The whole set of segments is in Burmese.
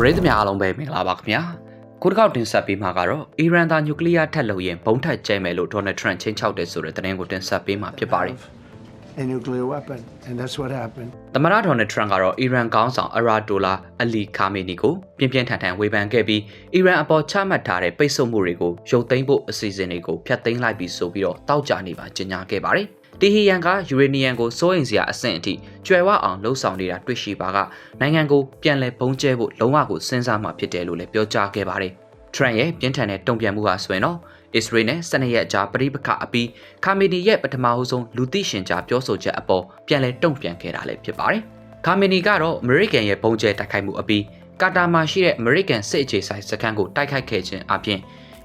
ပရိသတ်များအားလုံးပဲမင်္ဂလာပါခင်ဗျာခုတစ်ခေါက်တင်ဆက်ပေးမှာကတော့အီရန်သားနျူကလ িয়ার ထက်လုံရင်ဘုံထက်ကျဲမယ်လို့ဒေါ်နယ်ထရန့်ချင်းချောက်တယ်ဆိုတဲ့သတင်းကိုတင်ဆက်ပေးမှာဖြစ်ပါတယ် a nuclear weapon, and that's what happened. သမ္မတဒေါ်နယ်ထရန့်ကတော့အီရန်ကောင်းဆောင်အရာဒိုလာအလီခါမီနီကိုပြင်းပြင်းထန်ထန်ဝေဖန်ခဲ့ပြီးအီရန်အပေါ်ချမှတ်ထားတဲ့ပိတ်ဆို့မှုတွေကိုရုပ်သိမ်းဖို့အစီအစဉ်တွေကိုဖျက်သိမ်းလိုက်ပြီးဆိုပြီးတော့တောက်ကြနေပါကြေညာခဲ့ပါတယ်။ တီဟီယန်ကယူရေနီယံကိုစိုးရိမ်စရာအဆင့်အထိကျွယ်ဝအောင်လှုံ့ဆော်နေတာတွေ့ရှိပါကနိုင်ငံကိုပြန်လည်ပုံကျဲဖို့လုံးဝကိုစဉ်းစားမှဖြစ်တယ်လို့လည်းပြောကြားခဲ့ပါတယ်။ Trump ရဲ့ပြင်းထန်တဲ့တုံ့ပြန်မှုဟာဆိုရင်တော့အစ္စရေးနဲ့စနေရက်အကြားပဋိပက္ခအပြီးခါမီနီရဲ့ပထမအဆုံးလူသိရှင်ကြားပြောဆိုချက်အပေါ်ပြန်လည်တုံ့ပြန်ခဲ့တာလည်းဖြစ်ပါတယ်။ခါမီနီကတော့အမေရိကန်ရဲ့ပုံကျဲတိုက်ခိုက်မှုအပြီးကာတာမှာရှိတဲ့အမေရိကန်စစ်အခြေဆိုင်စခန်းကိုတိုက်ခိုက်ခဲ့ခြင်းအပြင်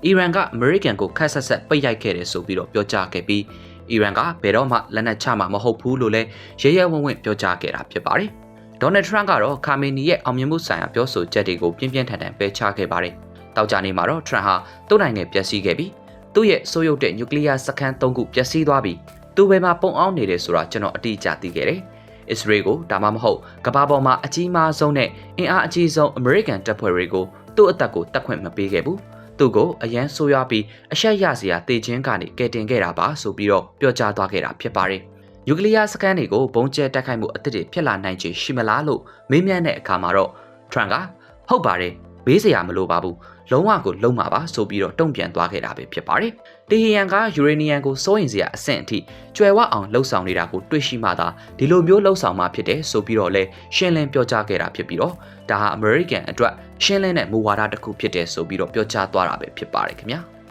အီရန်ကအမေရိကန်ကိုခက်ဆက်ဆက်ပိတ်ရိုက်ခဲ့တယ်ဆိုပြီးတော့ပြောကြားခဲ့ပြီး အီရန်ကဘယ်တော့မှလက်နက်ချမှာမဟုတ်ဘူးလို့လည်းရဲရဲဝံ့ဝံ့ပြောကြားခဲ့တာဖြစ်ပါတယ်။ဒေါ်နယ်ထရန့်ကတော့ခါမီနီရဲ့အောင်မြင်မှုဆိုင်ရာပြောဆိုချက်တွေကိုပြင်းပြင်းထန်ထန်ပယ်ချခဲ့ပါတယ်။တောက်ကြနေမှာတော့ထရန့်ဟာသူ့နိုင်ငံပျက်စီးခဲ့ပြီးသူ့ရဲ့ဆိုးရုပ်တဲ့နျူကလ িয়ার စခန်း၃ခုပျက်စီးသွားပြီးသူ့ဘယ်မှာပုံအောင်နေတယ်ဆိုတာကျွန်တော်အတိအကျသိခဲ့တယ်။အစ္စရေးကိုဒါမှမဟုတ်ကမ္ဘာပေါ်မှာအကြီးမားဆုံးနဲ့အင်အားအကြီးဆုံးအမေရိကန်တပ်ဖွဲ့တွေကိုသူ့အသက်ကိုတတ်ခွင့်မပေးခဲ့ဘူး။ သူ့ကိုအရန်ဆိုးရွားပြီးအရှက်ရစရာတေခြင်းကနေကယ်တင်ခဲ့တာပါဆိုပြီးတော့ပြောကြားသွားခဲ့တာဖြစ်ပါတယ်။နျူကလ িয়ার စကန်တွေကိုဘုံကျဲတိုက်ခိုက်မှုအသစ်တွေဖြစ်လာနိုင်ခြေရှိမလားလို့မေးမြန်းတဲ့အခါမှာတော့ထရန့်ကဟုတ်ပါတယ် ဘေးစရာမလိုပါဘူးလုံးဝကိုလုံးမှာပါဆိုပြီးတော့တုံ့ပြန်သွားခဲ့တာပဲဖြစ်ပါတယ်။တီဟီယန်ကယူရေနီယံကိုစိုးရင်စရာအဆင့်အထိကျွယ်ဝအောင်လှုပ်ဆောင်နေတာကိုတွေ့ရှိမှသာဒီလိုမျိုးလှုပ်ဆောင်မှဖြစ်တယ်ဆိုပြီးတော့လဲရှင်းလင်းပြောကြားခဲ့တာဖြစ်ပြီးတော့ဒါဟာအမေရိကန်အတွက်ရှင်းလင်းတဲ့မူဝါဒတစ်ခုဖြစ်တယ်ဆိုပြီးတော့ပြောကြားသွားတာပဲဖြစ်ပါတယ်ခင်ဗျာ။